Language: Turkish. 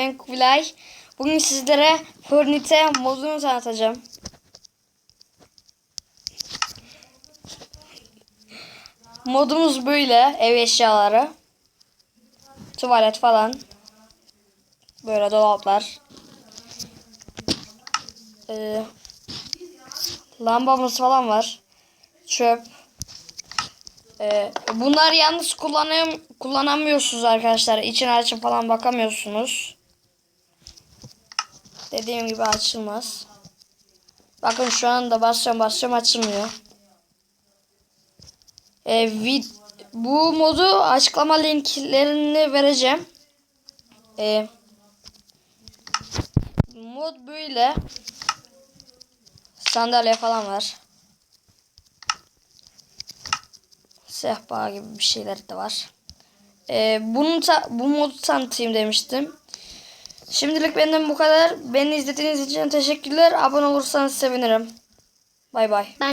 Ben Kubilay. Bugün sizlere Fornite modunu tanıtacağım. Modumuz böyle. Ev eşyaları. Tuvalet falan. Böyle dolaplar. Ee, lambamız falan var. Çöp. Ee, bunlar yalnız kullanam kullanamıyorsunuz arkadaşlar. İçine açıp falan bakamıyorsunuz. Dediğim gibi açılmaz. Bakın şu anda basacağım basacağım açılmıyor. Ee, vid- bu modu açıklama linklerini vereceğim. Ee, mod böyle. Sandalye falan var. Sehpa gibi bir şeyler de var. Ee, bunu bu modu tanıtayım demiştim. Şimdilik benden bu kadar. Beni izlediğiniz için teşekkürler. Abone olursanız sevinirim. Bay bay.